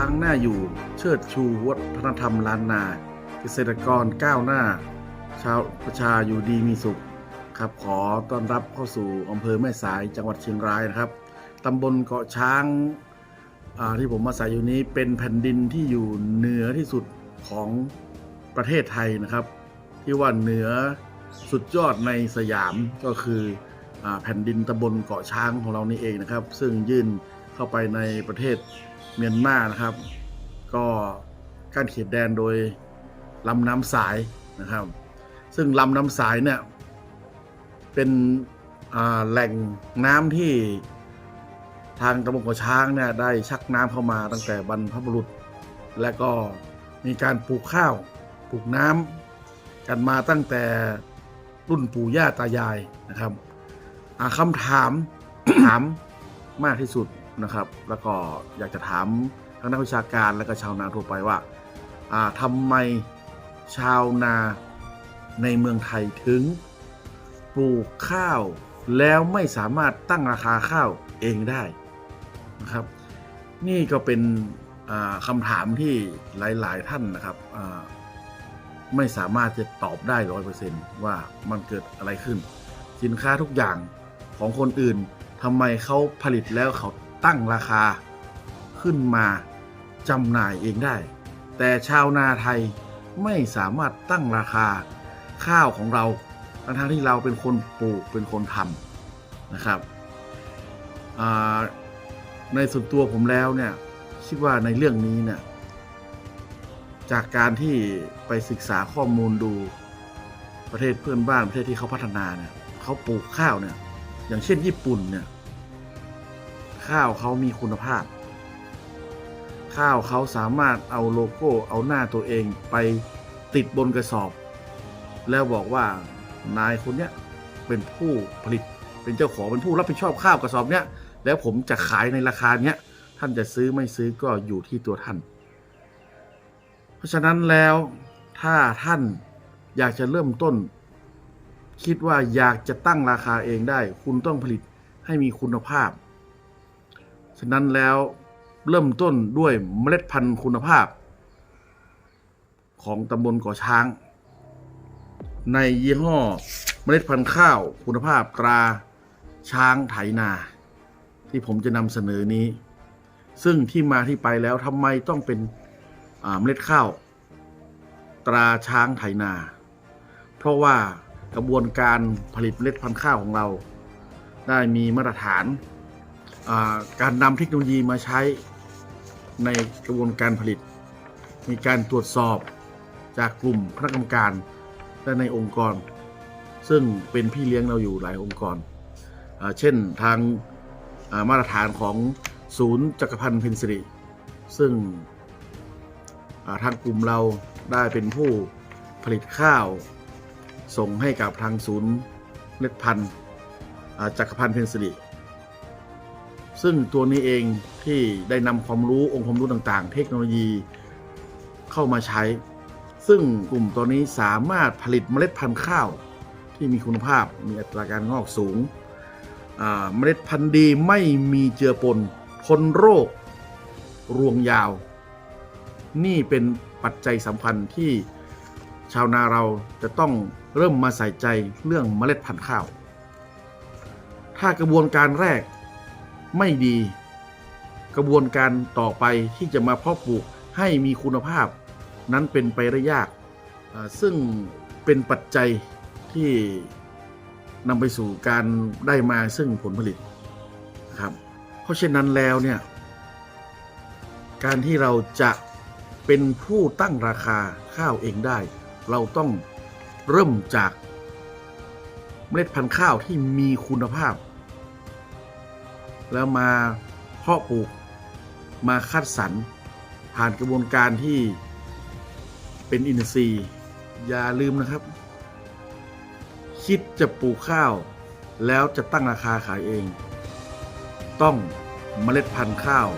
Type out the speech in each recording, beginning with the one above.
ช้างหน้าอยู่ เชิดชูวัฒนธรรมล้านนา เกษตรกรก้าวหน้า ชาวประชาอยู่ดีมีสุขครับขอต้อนรับเข้าสู่อำเภอแม่สายจังหวัดเชียงรายนะครับตำบลเกาะช้างาที่ผมมาใส่อยู่นี้เป็นแผ่นดินที่อยู่เหนือที่สุดของประเทศไทยนะครับ ที่ว่าเหนือสุดยอดในสยามก็คืออแผ่นดินตำบลเกาะช้างของเรานี่เองนะครับ ซึ่งยื่นเข้าไปในประเทศ เมียนมานะครับ ก็กั้นเขตแดนโดยลำน้ำสายนะครับ ซึ่งลำน้ำสายเนี่ยเป็นแหล่งน้ำที่ทางตำบลกาะช้างเนี่ยได้ชักน้ำเข้ามาตั้งแต่บรรพบุรุษ และก็มีการปลูกข้าวปลูกน้ำกันมาตั้งแต่รุ่นปู่ย่าตายายนะครับคำถามถามมากที่สุด นะครับ แล้วก็อยากจะถามทางนักวิชาการและก็ชาวนาทั่วไปว่าอ่าทำไมชาวนาในเมืองไทยถึงปลูกข้าว แล้วไม่สามารถตั้งราคาข้าวเองได้นะครับ นี่ก็เป็นคำถามที่หลาย ๆ ท่านนะครับไม่สามารถจะตอบได้ร้อยเปอร์เซนต์ว่ามันเกิดอะไรขึ้น สินค้าทุกอย่างของคนอื่นทำไมเขาผลิตแล้วเขา ตั้งราคาขึ้นมาจำหน่ายเองได้ แต่ชาวนาไทยไม่สามารถตั้งราคาข้าวของเราทั้งที่เราเป็นคนปลูกเป็นคนทำนะครับในส่วนตัวผมแล้วเนี่ยคิดว่าในเรื่องนี้เนี่ยจากการที่ไปศึกษาข้อมูลดูประเทศเพื่อนบ้านประเทศที่เขาพัฒนาเนี่ยเขาปลูกข้าวเนี่ยอย่างเช่นญี่ปุ่นเนี่ย ข้าวเขามีคุณภาพ ข้าวเขาสามารถเอาโลโก้เอาหน้าตัวเองไปติดบนกระสอบ แล้วบอกว่านายคนเนี้ยเป็นผู้ผลิตเป็นเจ้าของเป็นผู้รับผิดชอบข้าวกระสอบเนี้ยแล้วผมจะขายในราคาเนี้ยท่านจะซื้อไม่ซื้อก็อยู่ที่ตัวท่าน เพราะฉะนั้นแล้วถ้าท่านอยากจะเริ่มต้น คิดว่าอยากจะตั้งราคาเองได้ คุณต้องผลิตให้มีคุณภาพ ฉะนั้นแล้วเริ่มต้นด้วยเมล็ดพันธุ์คุณภาพ ของตำบลก่อช้าง ในยี่ห้อเมล็ดพันธุ์ข้าวคุณภาพตราช้างไถนา ที่ผมจะนำเสนอนี้ ซึ่งที่มาที่ไปแล้วทำไมต้องเป็นเมล็ดข้าว ตราช้างไถนา เพราะว่ากระบวนการผลิตเมล็ดพันธุ์ข้าวของเรา ได้มีมาตรฐาน การนำเทคโนโลยีมาใช้ในกระบวนการผลิต มีการตรวจสอบจากกลุ่มคณะกรรมการและในองค์กร ซึ่งเป็นพี่เลี้ยงเราอยู่หลายองค์กร เช่นทางามาตรฐานของศูนย์จักรพันธ์เพนสิริซึ่งาทางกลุ่มเราได้เป็นผู้ผลิตข้าว ส่งให้กับทางศูนย์เล็ดพันธ์จักรพันธ์เพนสิริ ซึ่งตัวนี้เองที่ได้นำความรู้องค์ความรู้ต่างๆ เทคโนโลยีเข้ามาใช้ ซึ่งกลุ่มตัวนี้สามารถผลิตเมล็ดพันธุ์ข้าว ที่มีคุณภาพมีอัตราการงอกสูงเมล็ดพันธุ์ดีไม่มีเจือปนทนโรค รวงยาว นี่เป็นปัจจัยสำคัญที่ชาวนาเราจะต้องเริ่มมาใส่ใจเรื่องเมล็ดพันธุ์ข้าว ถ้ากระบวนการแรก ไม่ดี กระบวนการต่อไปที่จะมาเพาะปลูกให้มีคุณภาพ นั้นเป็นไปได้ยาก ซึ่งเป็นปัจจัยที่นำไปสู่การได้มาซึ่งผลผลิตครับ เพราะฉะนั้นแล้วเนี่ย การที่เราจะเป็นผู้ตั้งราคาข้าวเองได้ เราต้องเริ่มจากเมล็ดพันธุ์ข้าวที่มีคุณภาพ แล้วมาเพาะปลูกมาคัดสรรผ่านกระบวนการที่เป็นอินทรีย์ อย่าลืมนะครับ คิดจะปลูกข้าว แล้วจะตั้งราคาขายเอง ต้องเมล็ดพันธุ์ข้าว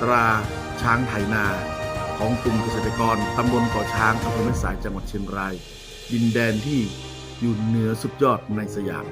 ตราช้างไถนาของกลุ่มเกษตรกรตำบลเกาะช้างอำเภอแม่สายจังหวัดเชียงราย ดินแดนที่อยู่เหนือสุดยอดในสยาม